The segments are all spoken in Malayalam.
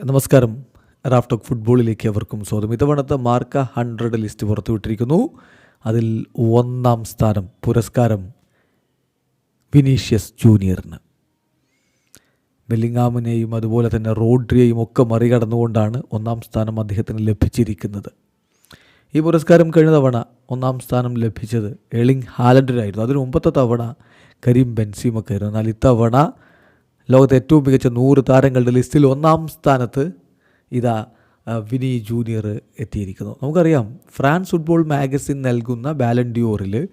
നമസ്കാരം. റാഫ്റ്റോക്ക് ഫുട്ബോളിലേക്ക് അവർക്കും സ്വാഗതം. ഇത്തവണത്തെ മാർക്ക ഹൺഡ്രഡ് ലിസ്റ്റ് പുറത്തുവിട്ടിരിക്കുന്നു. അതിൽ ഒന്നാം സ്ഥാനം പുരസ്കാരം വിനീഷ്യസ് ജൂനിയറിന്. ബെല്ലിങ്ങാമിനെയും അതുപോലെ തന്നെ റോഡ്രിയെയും ഒക്കെ മറികടന്നുകൊണ്ടാണ് ഒന്നാം സ്ഥാനം അദ്ദേഹത്തിന് ലഭിച്ചിരിക്കുന്നത്. ഈ പുരസ്കാരം കഴിഞ്ഞ തവണ ഒന്നാം സ്ഥാനം ലഭിച്ചത് എളിങ് ഹാലൻഡിനായിരുന്നു. അതിനു മുമ്പത്തെ തവണ കരീം ബെൻസീമൊക്കെ എന്നാൽ ഇത്തവണ ലോകത്തെ ഏറ്റവും മികച്ച നൂറ് താരങ്ങളുടെ ലിസ്റ്റിൽ ഒന്നാം സ്ഥാനത്ത് ഇതാ വിനി ജൂനിയർ എത്തിയിരിക്കുന്നു. നമുക്കറിയാം ഫ്രാൻസ് ഫുട്ബോൾ മാഗസിൻ നൽകുന്ന ബാലൻഡിയോറിൽ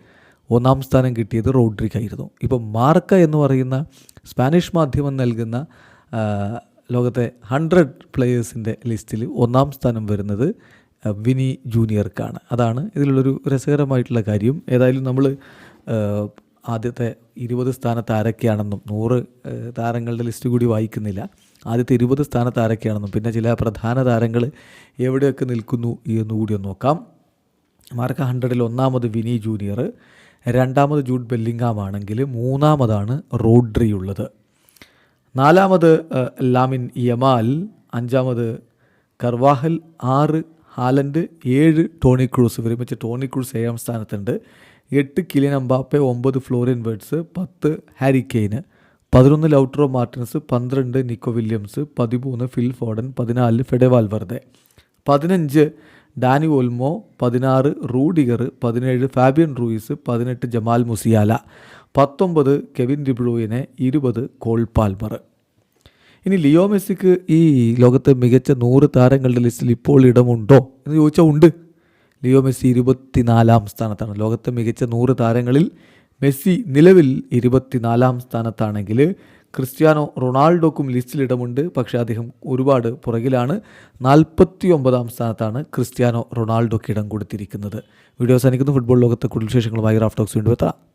ഒന്നാം സ്ഥാനം കിട്ടിയത് റോഡ്രിക് ആയിരുന്നു ഇപ്പോൾ മാർക്ക എന്ന് പറയുന്ന സ്പാനിഷ് മാധ്യമം നൽകുന്ന ലോകത്തെ ഹൺഡ്രഡ് പ്ലെയേഴ്സിന്റെ ലിസ്റ്റിൽ ഒന്നാം സ്ഥാനം വരുന്നത് വിനി ജൂനിയർക്കാണ്. അതാണ് ഇതിലുള്ളൊരു രസകരമായിട്ടുള്ള കാര്യം. ഏതായാലും നമ്മൾ ആദ്യത്തെ ഇരുപത് സ്ഥാനത്ത് ആരൊക്കെയാണെന്നും നൂറ് താരങ്ങളുടെ ലിസ്റ്റ് കൂടി വായിക്കുന്നില്ല. ആദ്യത്തെ ഇരുപത് സ്ഥാനത്ത് ആരൊക്കെയാണെന്നും പിന്നെ ചില പ്രധാന താരങ്ങൾ എവിടെയൊക്കെ നിൽക്കുന്നു എന്ന് കൂടി ഒന്ന് നോക്കാം. മാർക്ക ഹൺഡ്രഡിൽ ഒന്നാമത് വിനി ജൂനിയർ രണ്ടാമത് ജൂഡ് ബെല്ലിംഗാം ആണെങ്കിൽ മൂന്നാമതാണ് റോഡ്രി ഉള്ളത് നാലാമത് ലാമിൻ യമാൽ അഞ്ചാമത് കർവാഹൽ ആറ് ഹാലൻഡ് ഏഴ് ടോണി ക്രൂസ് ഒരുമിച്ച് ടോണി ക്രൂസ് ഏഴാം സ്ഥാനത്തുണ്ട്. എട്ട് കിലിയൻ അമ്പാപ്പെ ഒമ്പത് ഫ്ലോറിൻ വേർഡ്സ് പത്ത് ഹാരി കെയ്ന് പതിനൊന്ന് ലൗട്രോ മാർട്ടിൻസ് പന്ത്രണ്ട് നിക്കോ വില്യംസ് പതിമൂന്ന് ഫിൽ ഫോഡൻ പതിനാല് ഫെഡവാൽവർദെ പതിനഞ്ച് ഡാനി ഓൽമോ പതിനാറ് റൂഡിഗർ പതിനേഴ് ഫാബിയൻ റൂയിസ് പതിനെട്ട് ജമാൽ മുസിയാല പത്തൊമ്പത് കെവിൻ ഡിബ്രൂയിനെ ഇരുപത് കോൾ പാൽമർ. ഇനി ലിയോ മെസ്സിക്ക് ഈ ലോകത്തെ മികച്ച നൂറ് താരങ്ങളുടെ ലിസ്റ്റിൽ ഇപ്പോൾ ഇടമുണ്ടോ എന്ന് ചോദിച്ചാൽ ഉണ്ട്. ലിയോ മെസ്സി ഇരുപത്തിനാലാം സ്ഥാനത്താണ്. ലോകത്തെ മികച്ച നൂറ് താരങ്ങളിൽ മെസ്സി നിലവിൽ ഇരുപത്തിനാലാം സ്ഥാനത്താണെങ്കിൽ ക്രിസ്ത്യാനോ റൊണാൾഡോക്കും ലിസ്റ്റിലിടമുണ്ട് പക്ഷേ അദ്ദേഹം ഒരുപാട് പുറകിലാണ്. നാൽപ്പത്തി ഒമ്പതാം സ്ഥാനത്താണ് ക്രിസ്ത്യാനോ റൊണാൾഡോക്ക് ഇടം കൊടുത്തിരിക്കുന്നത്. വീഡിയോ അവസാനിക്കുന്നു. ഫുട്ബോൾ ലോകത്തെ കൂടുതൽ വിശേഷങ്ങളുമായി റാഫ്റ്റോക്സ് വീണ്ടും എത്താം.